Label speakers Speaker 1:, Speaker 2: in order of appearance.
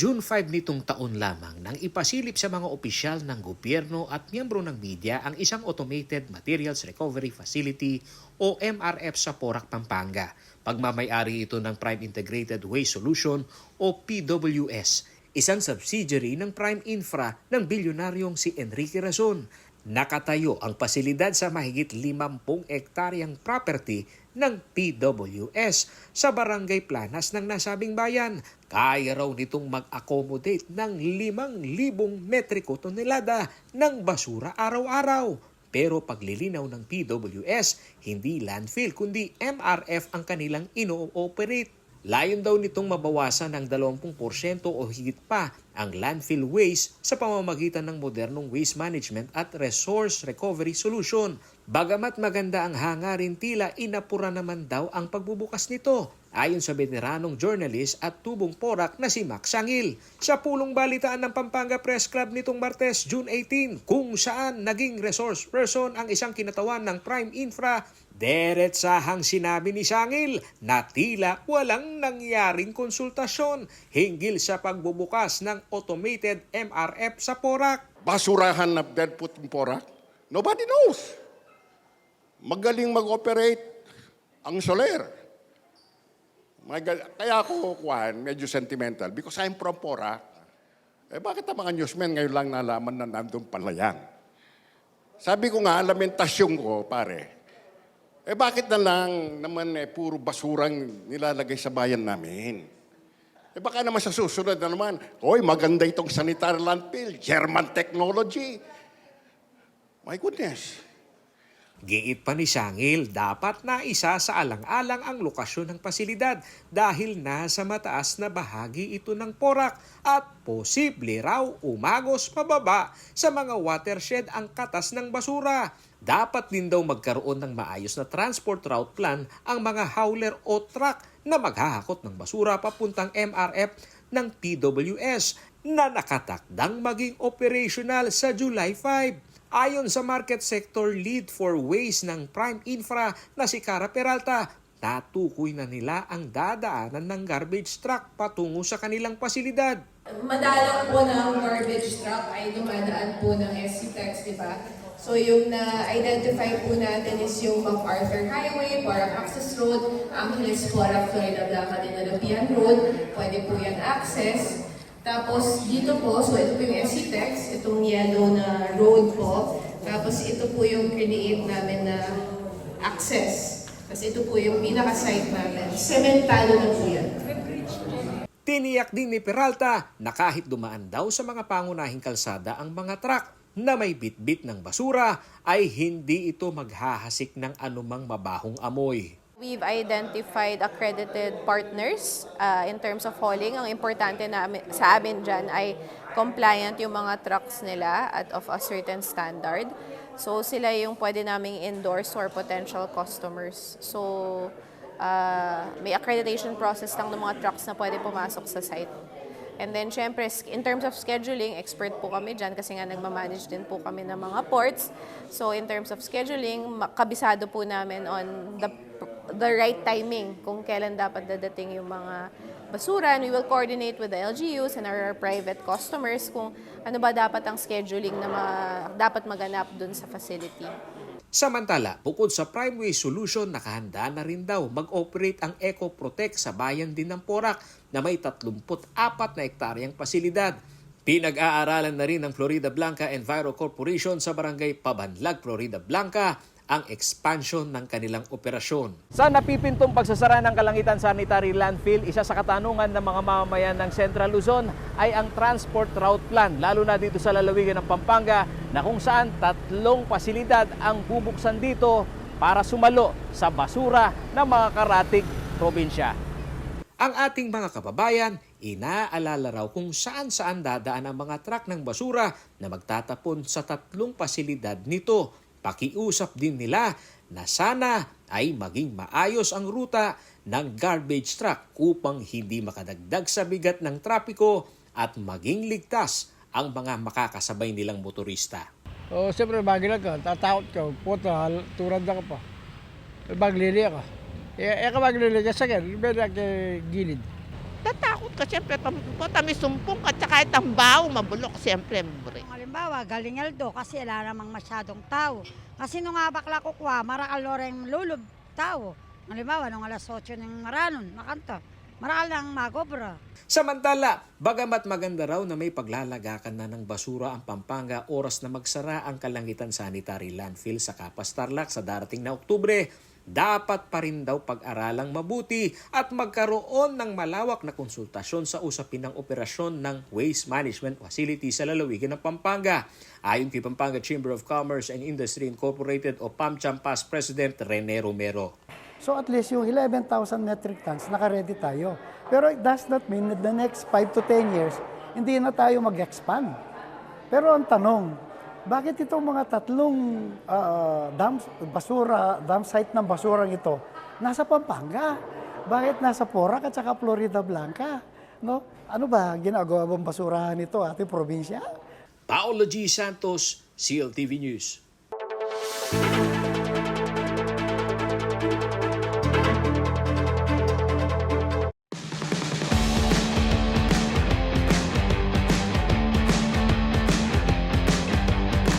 Speaker 1: June 5 nitong taon lamang nang ipasilip sa mga opisyal ng gobyerno at miyembro ng media ang isang Automated Materials Recovery Facility o MRF sa Porac, Pampanga. Pagmamayari ito ng Prime Integrated Waste Solution o PWS, isang subsidiary ng Prime Infra ng bilyonaryong si Enrique Razon. Nakatayo ang pasilidad sa mahigit 50 ektaryang property ng PWS sa Barangay Planas ng nasabing bayan. Kaya raw nitong mag-accommodate ng 5,000 metriko tonelada ng basura araw-araw. Pero paglilinaw ng PWS, hindi landfill kundi MRF ang kanilang ino-operate. Layon daw nitong mabawasan ng 20% o higit pa ang landfill waste sa pamamagitan ng modernong waste management at resource recovery solution. Bagamat maganda ang hangarin tila inapura naman daw ang pagbubukas nito. Ayon sa veteranong journalist at tubong porak na si Max Sangil sa pulong balitaan ng Pampanga Press Club nitong Martes, June 18 kung saan naging resource person ang isang kinatawan ng Prime Infra Deretsahang sinabi ni Sangil na tila walang nangyaring konsultasyon hinggil sa pagbubukas ng automated MRF sa Porac.
Speaker 2: basurahan na dead put ng Porac? Nobody knows. Magaling mag-operate ang Soler. Magal- Kaya ako, Juan, medyo sentimental because I'm from Porac. Eh bakit ang mga newsmen ngayon lang nalaman na nandun pala yan? Sabi ko nga, lamentasyon ko, pare, eh bakit na lang naman eh, puro basurang nilalagay sa bayan namin? Eh baka naman sa susunod na naman, Hoy, maganda itong sanitary landfill, German technology. My goodness.
Speaker 1: Giit pa ni Sangil, dapat na isa sa alang-alang ang lokasyon ng pasilidad dahil nasa mataas na bahagi ito ng Porac at posible raw umagos pababa sa mga watershed ang katas ng basura. Dapat din daw magkaroon ng maayos na transport route plan ang mga hauler o truck na maghahakot ng basura papuntang MRF ng PWS na nakatakdang maging operational sa July 5. Ayon sa market sector lead for waste ng Prime Infra na si Cara Peralta, natukoy na nila ang dadaanan ng garbage truck patungo sa kanilang pasilidad.
Speaker 3: Madalang po ng garbage truck ay dumadaan po ng SC-Tex, di ba? So yung na-identify po natin is yung MacArthur Highway, Parang Access Road, Angeles, Flora, Florida, Blanca, Dinalapian Road, pwede po yan access. Tapos dito po, so ito po yung SC-Tex, itong yellow na road po. Tapos ito po yung create namin na access. Tapos ito po yung pinaka-site namin. Sementalo na po yan.
Speaker 1: Tiniyak din ni Peralta na kahit dumaan daw sa mga pangunahing kalsada ang mga truck na may bitbit ng basura ay hindi ito maghahasik ng anumang mabahong amoy.
Speaker 4: We've identified accredited partners uh, in terms of hauling. Ang importante na sa amin dyan ay compliant yung mga trucks nila at of a certain standard. So sila yung pwede naming endorse our potential customers. So uh, may accreditation process lang ng mga trucks na pwede pumasok sa site. And then, syempre, in terms of scheduling, expert po kami dyan kasi nga nagmamanage din po kami ng mga ports. So, in terms of scheduling, kabisado po namin on the the right timing kung kailan dapat dadating yung mga basura. And we will coordinate with the LGUs and our private customers kung ano ba dapat ang scheduling na ma- dapat maganap dun sa facility.
Speaker 1: Samantala, bukod sa Primeway Solution, nakahanda na rin daw mag-operate ang Eco Protect sa bayan din ng Porac na may 34 na ektaryang pasilidad. Pinag-aaralan na rin ng Florida Blanca Enviro Corporation sa barangay Pabanlag, Florida Blanca ang expansion ng kanilang operasyon.
Speaker 5: Sa napipintong pagsasara ng Kalangitan Sanitary Landfill, isa sa katanungan ng mga mamamayan ng Central Luzon ay ang transport route plan, lalo na dito sa lalawigan ng Pampanga na kung saan tatlong pasilidad ang bubuksan dito para sumalo sa basura ng mga karatig probinsya.
Speaker 1: Ang ating mga kababayan, inaalala raw kung saan-saan dadaan ang mga truck ng basura na magtatapon sa tatlong pasilidad nito. Pakiusap din nila na sana ay maging maayos ang ruta ng garbage truck upang hindi makadagdag sa bigat ng trapiko at maging ligtas ang mga makakasabay nilang motorista.
Speaker 6: O, siyempre, magilag ka, tatakot ka, puta, turad ka pa. Maglili ako. Eh, eh maglili ka sa akin, meron ang gilid.
Speaker 7: Tatakot ka siyempre, pami sumpong at saka itang baho, mabulok siyempre. Bre.
Speaker 8: Halimbawa, galing Aldo kasi wala namang masyadong tao. Kasi nung nga bakla ko kwa, marakal loreng lulub tao. Halimbawa, nung alas 8 ng maranon, makanta. Marakal lang magobra.
Speaker 1: Samantala, bagamat maganda raw na may paglalagakan na ng basura ang Pampanga oras na magsara ang Kalangitan Sanitary Landfill sa Kapas Tarlac sa darating na Oktubre, dapat pa rin daw pag-aralang mabuti at magkaroon ng malawak na konsultasyon sa usapin ng operasyon ng Waste Management Facility sa lalawigan ng Pampanga. Ayon kay Pampanga Chamber of Commerce and Industry Incorporated o PAMCHAM Past President Rene Romero.
Speaker 9: So at least yung 11,000 metric tons, naka-ready tayo. Pero it does not mean that the next 5 to 10 years, hindi na tayo mag-expand. Pero ang tanong, bakit itong mga tatlong ah, dam, basura, dam site ng basurang ito, nasa Pampanga? Bakit nasa Porac at saka Florida Blanca? No? Ano ba ginagawa bang basurahan ito ating probinsya?
Speaker 1: Paolo G. Santos, CLTV News.